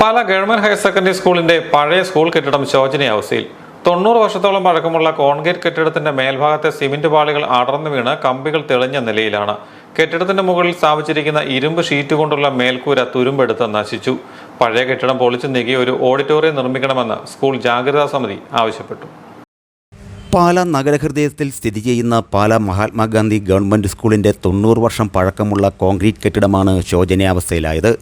പാല government higher secondary സ്കൂളിന്റെ പഴയ school കെട്ടിടം ശോചനീയാവസ്ഥയിൽ തൊണ്ണൂറ് വർഷത്തോളം പഴക്കമുള്ള കോൺക്രീറ്റ് കെട്ടിടത്തിന്റെ മേൽഭാഗത്തെ സിമന്റ് പാളികൾ അടർന്നു വീണ് കമ്പികൾ തെളിഞ്ഞ നിലയിലാണ്. കെട്ടിടത്തിന്റെ മുകളിൽ സ്ഥാപിച്ചിരിക്കുന്ന ഇരുമ്പ് ഷീറ്റ് കൊണ്ടുള്ള മേൽക്കൂര തുരുമ്പെടുത്ത് നശിച്ചു. പഴയ കെട്ടിടം പൊളിച്ചു നീക്കി ഒരു ഓഡിറ്റോറിയം നിർമ്മിക്കണമെന്ന് സ്കൂൾ ജാഗ്രതാ സമിതി ആവശ്യപ്പെട്ടു. പാല നഗരഹൃദയത്തിൽ സ്ഥിതി ചെയ്യുന്ന പാല മഹാത്മാഗാന്ധി ഗവൺമെന്റ് സ്കൂളിന്റെ തൊണ്ണൂറ് വർഷം പഴക്കമുള്ള കോൺക്രീറ്റ് കെട്ടിടമാണ് ശോചനീയാവസ്ഥയിലായത്.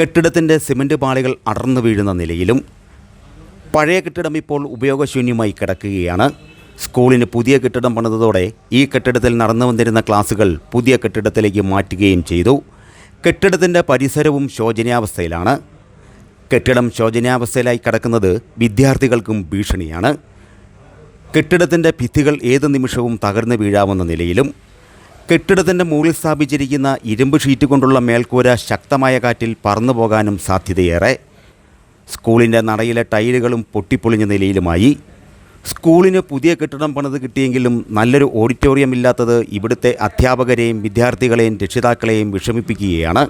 കെട്ടിടത്തിന്റെ സിമന്റ് പാളികൾ അടർന്നു വീഴുന്ന നിലയിലും പഴയ കെട്ടിടം ഇപ്പോൾ ഉപയോഗശൂന്യമായി കിടക്കുകയാണ്. സ്കൂളിന് പുതിയ കെട്ടിടം പണിതതോടെ ഈ കെട്ടിടത്തിൽ നടന്നു വന്നിരുന്ന ക്ലാസുകൾ പുതിയ കെട്ടിടത്തിലേക്ക് മാറ്റുകയും ചെയ്തു. കെട്ടിടത്തിന്റെ പരിസരവും ശോചനീയാവസ്ഥയിലാണ്. കെട്ടിടം ശോചനീയാവസ്ഥയിലായി കിടക്കുന്നത് വിദ്യാർത്ഥികൾക്കും ഭീഷണിയാണ്. കെട്ടിടത്തിന്റെ ഭിത്തികൾ ഏത് നിമിഷവും തകർന്നു വീഴാവുന്ന നിലയിലും കെട്ടിടത്തിന്റെ മുകളിൽ സ്ഥാപിച്ചിരിക്കുന്ന ഇരുമ്പ് ഷീറ്റ് കൊണ്ടുള്ള മേൽക്കൂര ശക്തമായ കാറ്റിൽ പറന്നു പോകാനും സാധ്യതയേറെ. സ്കൂളിന്റെ നടയിലെ ടൈലുകളും പൊട്ടിപ്പൊളിഞ്ഞ നിലയിലുമായി. സ്കൂളിന് പുതിയ കെട്ടിടം പണിത് കിട്ടിയെങ്കിലും നല്ലൊരു ഓഡിറ്റോറിയം ഇല്ലാത്തത് ഇവിടുത്തെ അധ്യാപകരെയും വിദ്യാർത്ഥികളെയും രക്ഷിതാക്കളെയും വിഷമിപ്പിക്കുകയാണ്.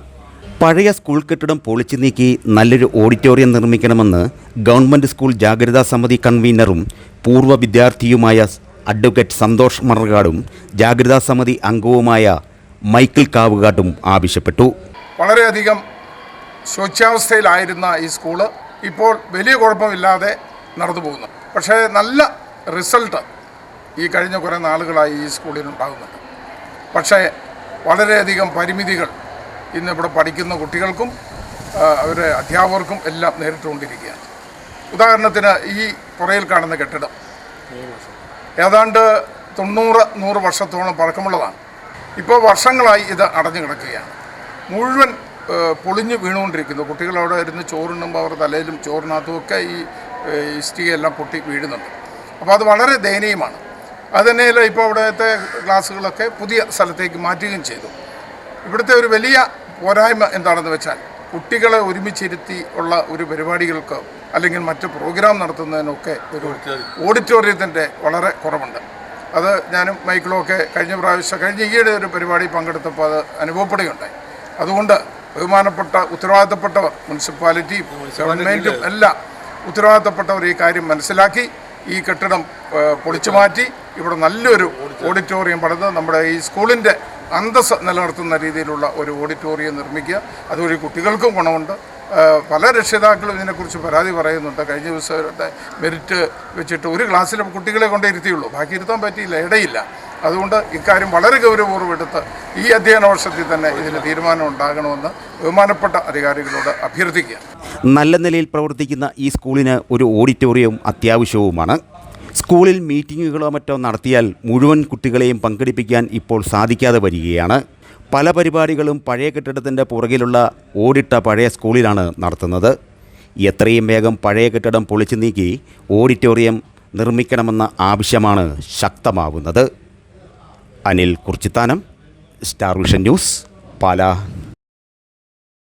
പഴയ സ്കൂൾ കെട്ടിടം പൊളിച്ചു നീക്കി നല്ലൊരു ഓഡിറ്റോറിയം നിർമ്മിക്കണമെന്ന് ഗവൺമെന്റ് സ്കൂൾ ജാഗ്രതാ സമിതി കൺവീനറും പൂർവ വിദ്യാർത്ഥിയുമായ അഡ്വക്കേറ്റ് സന്തോഷ് മറകാടും ജാഗ്രതാ സമിതി അംഗവുമായ മൈക്കിൾ കാവുകാട്ടും ആവശ്യപ്പെട്ടു. വളരെയധികം ശോച്യാവസ്ഥയിലായിരുന്ന ഈ സ്കൂൾ ഇപ്പോൾ വലിയ കുഴപ്പമില്ലാതെ നടന്നു പോകുന്നു. പക്ഷേ നല്ല റിസൾട്ട് ഈ കഴിഞ്ഞ കുറേ നാളുകളായി ഈ സ്കൂളിൽ ഉണ്ടാകുന്നുണ്ട്. പക്ഷേ വളരെയധികം പരിമിതികൾ ഇന്നിവിടെ പഠിക്കുന്ന കുട്ടികൾക്കും അവരുടെ അധ്യാപകർക്കും എല്ലാം നേരിട്ടുകൊണ്ടിരിക്കുകയാണ്. ഉദാഹരണത്തിന് ഈ പുറയിൽ കാണുന്ന കെട്ടിടം. ഏതാണ്ട് തൊണ്ണൂറ് നൂറ് വർഷത്തോളം പഴക്കമുള്ളതാണ്. ഇപ്പോൾ വർഷങ്ങളായി ഇത് അടഞ്ഞു കിടക്കുകയാണ്. മുഴുവൻ പൊളിഞ്ഞ് വീണുകൊണ്ടിരിക്കുന്നു. കുട്ടികൾ അവിടെ ഇരുന്ന് ചോറുണ്ണുമ്പോൾ അവർ തലയിലും ചോറിനകത്തും ഒക്കെ ഈ ഇഷ്ടികയെല്ലാം പൊട്ടി വീഴുന്നുണ്ട്. അപ്പോൾ അത് വളരെ ദയനീയമാണ്. അത് തന്നെയല്ല ഇപ്പോൾ അവിടുത്തെ ക്ലാസ്സുകളൊക്കെ പുതിയ സ്ഥലത്തേക്ക് മാറ്റുകയും ചെയ്തു. ഇവിടുത്തെ ഒരു വലിയ പോരായ്മ എന്താണെന്ന് വെച്ചാൽ കുട്ടികളെ ഒരുമിച്ചിരുത്തി ഉള്ള ഒരു പരിപാടികൾക്ക് അല്ലെങ്കിൽ മറ്റ് പ്രോഗ്രാം നടത്തുന്നതിനൊക്കെ ഒരു ഓഡിറ്റോറിയത്തിന്റെ വളരെ കുറവുണ്ട്. അത് ഞാനും മൈക്കിളും ഒക്കെ കഴിഞ്ഞ പ്രാവശ്യം കഴിഞ്ഞ ഈയിടെ ഒരു പരിപാടി പങ്കെടുത്തപ്പോൾ അത് അനുഭവപ്പെടുകയുണ്ടായി. അതുകൊണ്ട് ബഹുമാനപ്പെട്ട ഉത്തരവാദിത്തപ്പെട്ടവർ മുനിസിപ്പാലിറ്റിയും ഗവൺമെന്റും എല്ലാം ഉത്തരവാദിത്തപ്പെട്ടവർ ഈ കാര്യം മനസ്സിലാക്കി ഈ കെട്ടിടം പൊളിച്ചു മാറ്റി ഇവിടെ നല്ലൊരു ഓഡിറ്റോറിയം. പണിത് നമ്മുടെ ഈ സ്കൂളിന്റെ അന്തസ് നിലനിർത്തുന്ന രീതിയിലുള്ള ഒരു ഓഡിറ്റോറിയം നിർമ്മിക്കുക. അതുവഴി കുട്ടികൾക്കും ഗുണമുണ്ട്. പല രക്ഷിതാക്കളും ഇതിനെക്കുറിച്ച് പരാതി പറയുന്നുണ്ട്. കഴിഞ്ഞ ദിവസത്തെ മെറിറ്റ് വെച്ചിട്ട് ഒരു ക്ലാസ്സിലും കുട്ടികളെ കൊണ്ടേ ഇരുത്തിയുള്ളൂ. ബാക്കി ഇരുത്താൻ പറ്റിയില്ല ഇടയില്ല. അതുകൊണ്ട് ഇക്കാര്യം വളരെ ഗൗരവപൂർവം എടുത്ത് ഈ അധ്യയന വർഷത്തിൽ തന്നെ ഇതിന് തീരുമാനം ഉണ്ടാകണമെന്ന് ബഹുമാനപ്പെട്ട അധികാരികളോട് അഭ്യർത്ഥിക്കുക. നല്ല നിലയിൽ പ്രവർത്തിക്കുന്ന ഈ സ്കൂളിന് ഒരു ഓഡിറ്റോറിയവും അത്യാവശ്യവുമാണ്. സ്കൂളിൽ മീറ്റിങ്ങുകളോ മറ്റോ നടത്തിയാൽ മുഴുവൻ കുട്ടികളെയും പങ്കെടുപ്പിക്കാൻ ഇപ്പോൾ സാധിക്കാതെ വരികയാണ്. പല പരിപാടികളും പഴയ കെട്ടിടത്തിന്റെ പുറകിലുള്ള ഓടിട്ട പഴയ സ്കൂളിലാണ് നടത്തുന്നത്. എത്രയും വേഗം പഴയ കെട്ടിടം പൊളിച്ചു നീക്കി ഓഡിറ്റോറിയം നിർമ്മിക്കണമെന്ന ആവശ്യമാണ് ശക്തമാവുന്നത്. Anil Kurchithanam star vision news Pala.